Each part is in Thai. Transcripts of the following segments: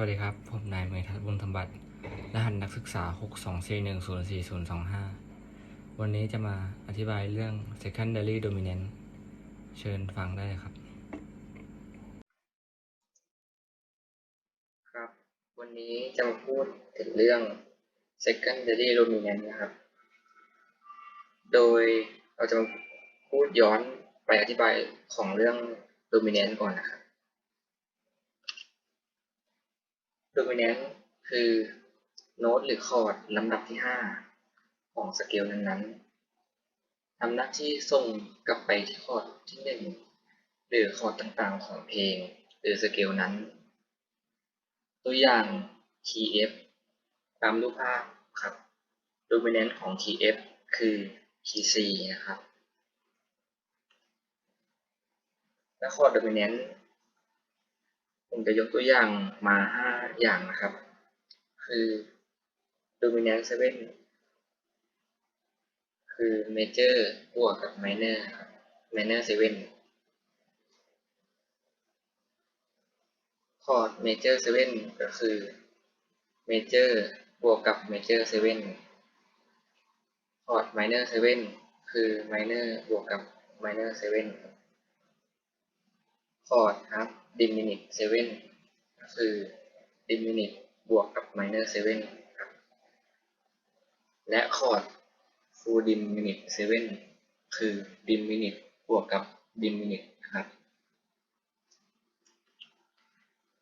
วัสดีครับ ผมนายเมทัศบุญธรรมบัตรรหัสนักศึกษา 624104025 วันนี้จะมาอธิบายเรื่อง secondary dominant เชิญฟังได้ครับ ครับ วันนี้จะมาพูดถึงเรื่อง secondary dominant นะครับ โดยเราจะมาพูดย้อนไปอธิบายของเรื่อง dominant ก่อนนะครับ dominant คือโน้ตหรือคอร์ดลำดับที่ 5 ของสเกลนั้นๆทำหน้าที่ส่งกลับไปที่คอร์ดที่ 1 หรือคอร์ดต่างๆของเพลง หรือสเกลนั้น ตัวอย่าง key F ตามรูปภาพครับ dominant ของ key F คือ key C นะครับและคอร์ด dominant ผมจะยกตัวอย่างมา 5 อย่างนะครับ คือ dominant 7 คือ major บวกกับ minor ครับ minor 7คอร์ด major 7 ก็คือ major บวกกับ major 7คอร์ด minor 7 คือ minor บวกกับ minor 7 คอร์ด half diminished 7ก็คือ diminished บวกกับ minor 7ครับ และคอร์ด full diminished 7คือ diminished บวกกับ diminished ครับ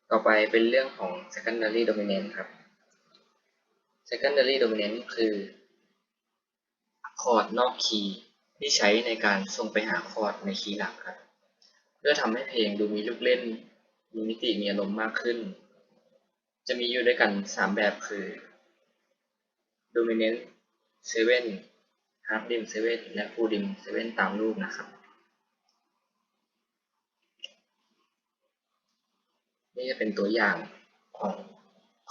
ต่อไปเป็นเรื่องของ secondary dominant ครับ secondary dominant คือคอร์ดนอกคีย์ที่ใช้ในการส่งไปหาคอร์ดในคีย์หลักครับเพื่อทำให้เพลงดูมีลูกเล่น มีมิติมีอารมณ์มากขึ้น จะมีอยู่ด้วยกัน 3 แบบคือ dominant 7 half dim 7 และ full dim 7 ตามรูปนะครับ นี่จะเป็นตัวอย่างของ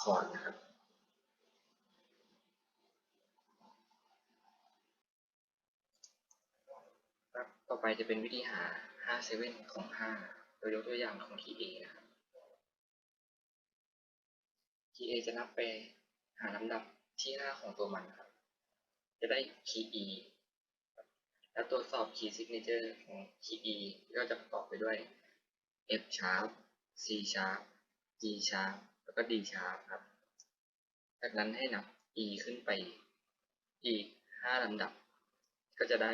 คอร์ดนะครับต่อไปจะเป็นวิธีหา 5 7ของ5โดยยกตัวอย่างของ key A นะครับ key A จะนับไปหาลำดับที่5ของตัวมันครับ จะได้ key E แล้วตรวจสอบ key signature ของ key E ก็จะประกอบไปด้วย F sharp C sharp G sharp แล้วก็ D sharp ครับ จากนั้นให้นับ E ขึ้นไปอีก 5 ลำดับ ก็จะได้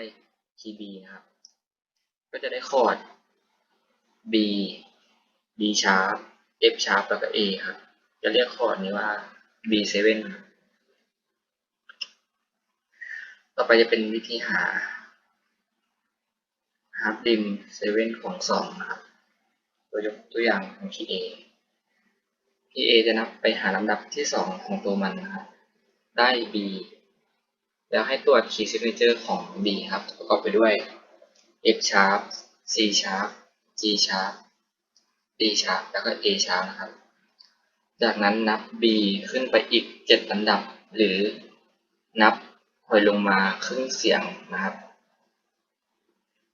key B นะครับ ก็จะได้คอร์ด B D sharp F sharp แล้วก็ A ครับ จะเรียกคอร์ดนี้ว่า B7 ต่อไปจะเป็นวิธีหา half dim 7ของ2นะครับโดยยกตัวอย่างของ key A key A จะนับไปหาลำดับที่ 2 ของตัวมันนะครับ ได้ B แล้วให้ตรวจ key signature ของ B ครับ ประกอบไปด้วย F sharp C sharp G sharp D sharp แล้วก็ A sharp นะครับ จากนั้นนับ B ขึ้นไปอีก 7 ลำดับ หรือนับถอยลงมาครึ่งเสียงนะครับ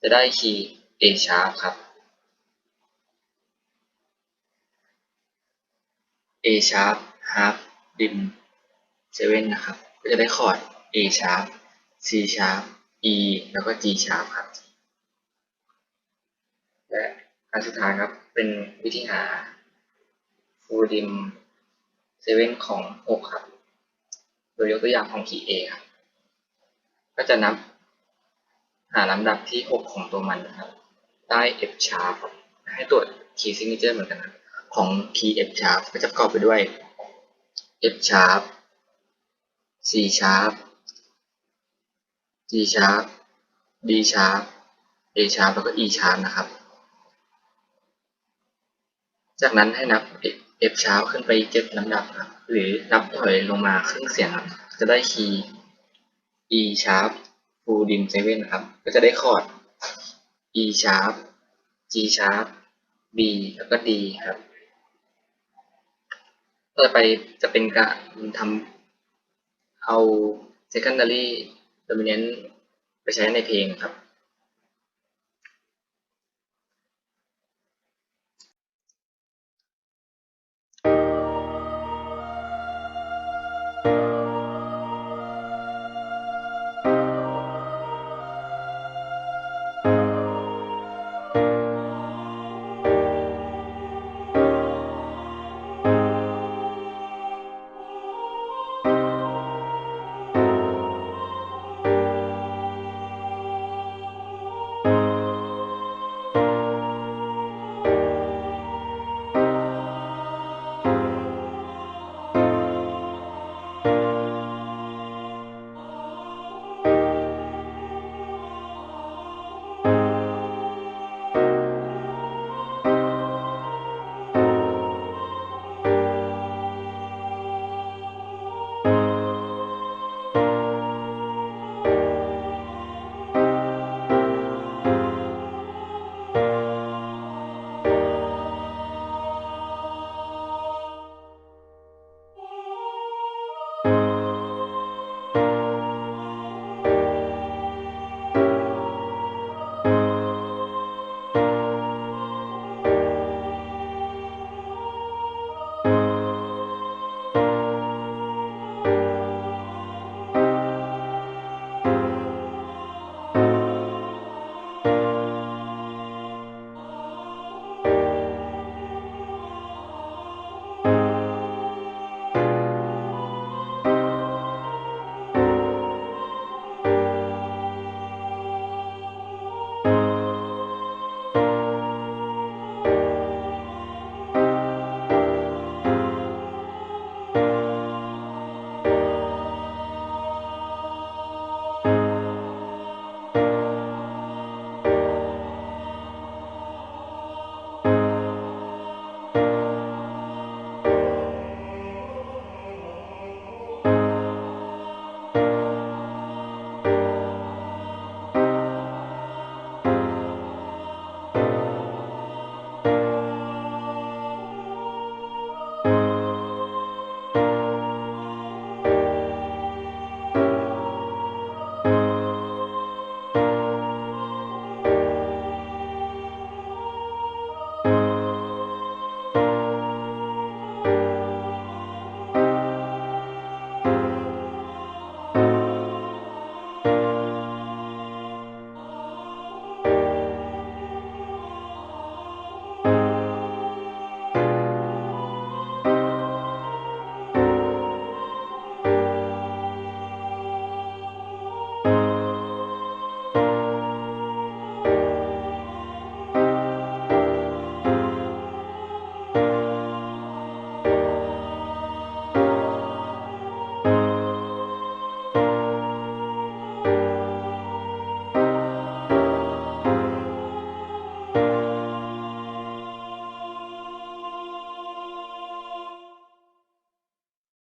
จะได้คีย์ A sharp ครับ A sharp half dim 7นะครับ ก็จะได้คอร์ด A sharp C sharp E แล้วก็ G sharp ครับ และ อันสุดท้ายครับ เป็นวิธีหา full dim 7ของ 6 ครับ โดยยกตัวอย่างของ k A ครับ ก็จะนับหาลำดับที่ 6 ของตัวมันนะครับ ได้ F sharp ครับให้ตรวจ key signature เหมือนกันนะของ key F sharp ก็จะประกอบไปด้วย F sharp C sharp G sharp D sharp A sharp แล้วก็ E sharp นะครับ จากนั้นให้นับ F sharp ขึ้นไปเจ็ดลำดับครับ หรือนับถอยลงมาครึ่งเสียงครับ จะได้คีย์ E sharp full dim 7นะครับ ก็จะได้คอร์ด E sharp G sharp B แล้วก็ D ครับต่อไปจะเป็นการทำเอา secondary dominant ไปใช้ในเพลงครับ